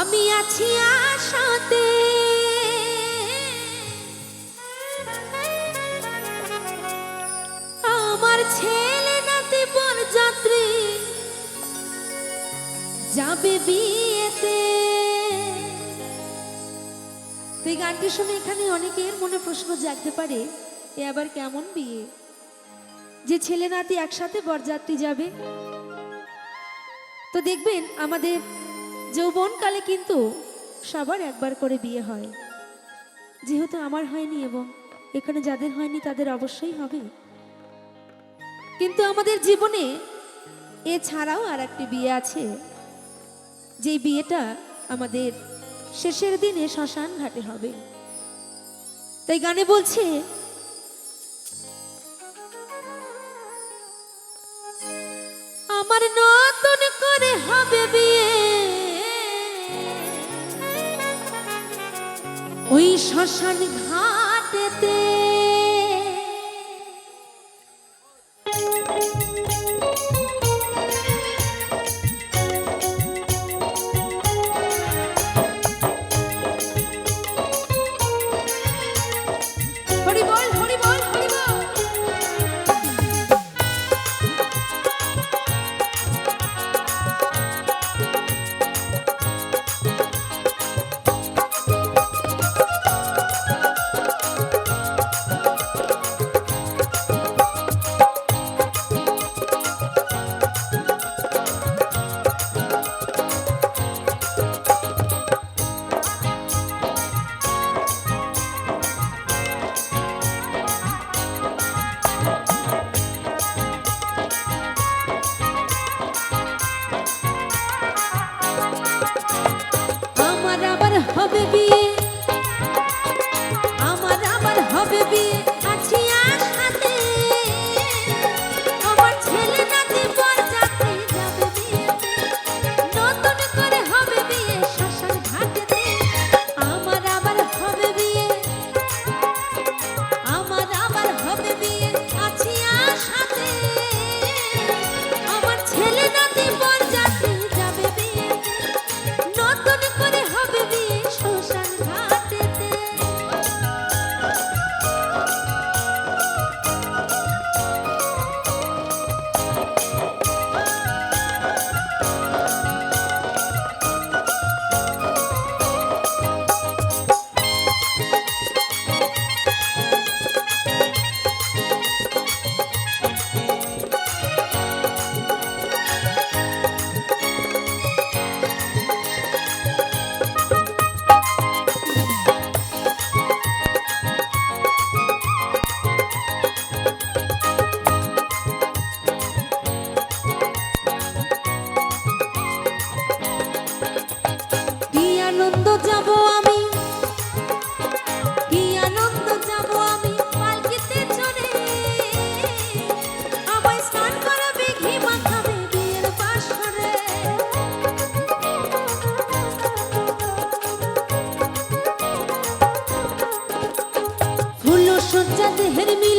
আমি আছি আশাতে। আমার ছেলে নাতি যাত্রী, যাবে বিয়েতে। তো এই গানটি শুনে এখানে অনেকের মনে প্রশ্ন জাগতে পারে, এ আবার কেমন বিয়ে? যে ছেলে নাতি একসাথে বরযাত্রী যাবে। তো দেখবেন আমাদের যৌবনকালে কিন্তু সবার একবার করে বিয়ে হয়। যেহেতু আমার হয়নি এবং এখানে যাদের হয়নি তাদের অবশ্যই হবে। কিন্তু আমাদের জীবনে এছাড়াও আর একটি বিয়ে আছে। যেই বিয়েটা আমাদের শেষের দিনে শ্মশান ঘাটে হবে। তাই গানে বলছে, আমার নতুন করে হবে ওই শ্মশান ঘাটেতে সজ্জা দেহের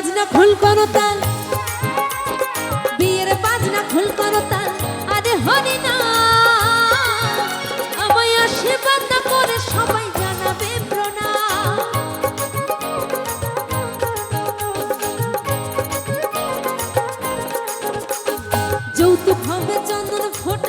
বাজনা খুল করো তাল। বিয়ের বাজনা খুল করো আরে হরি যৌতুক হবে চন্দন ফোট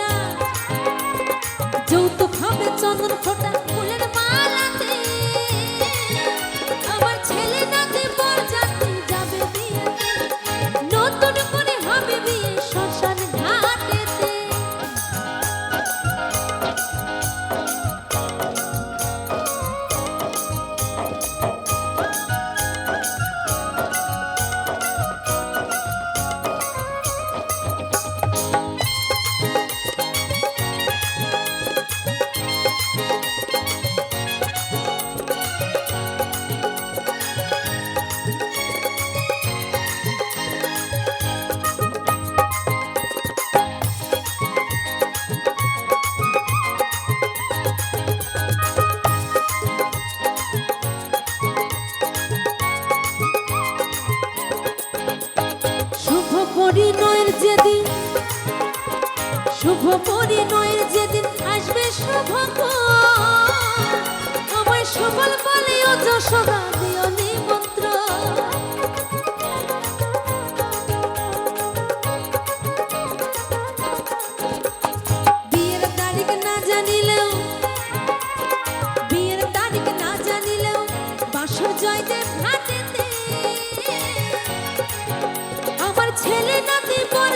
পরিণয়ের যেদিন শুভ পরিণয়ের যেদিন আসবে শুভ আমায় সফল বলে ও যশোদা ছেলেটাকে নাকি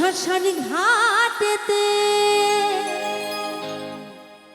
শ্মশান হাতেতে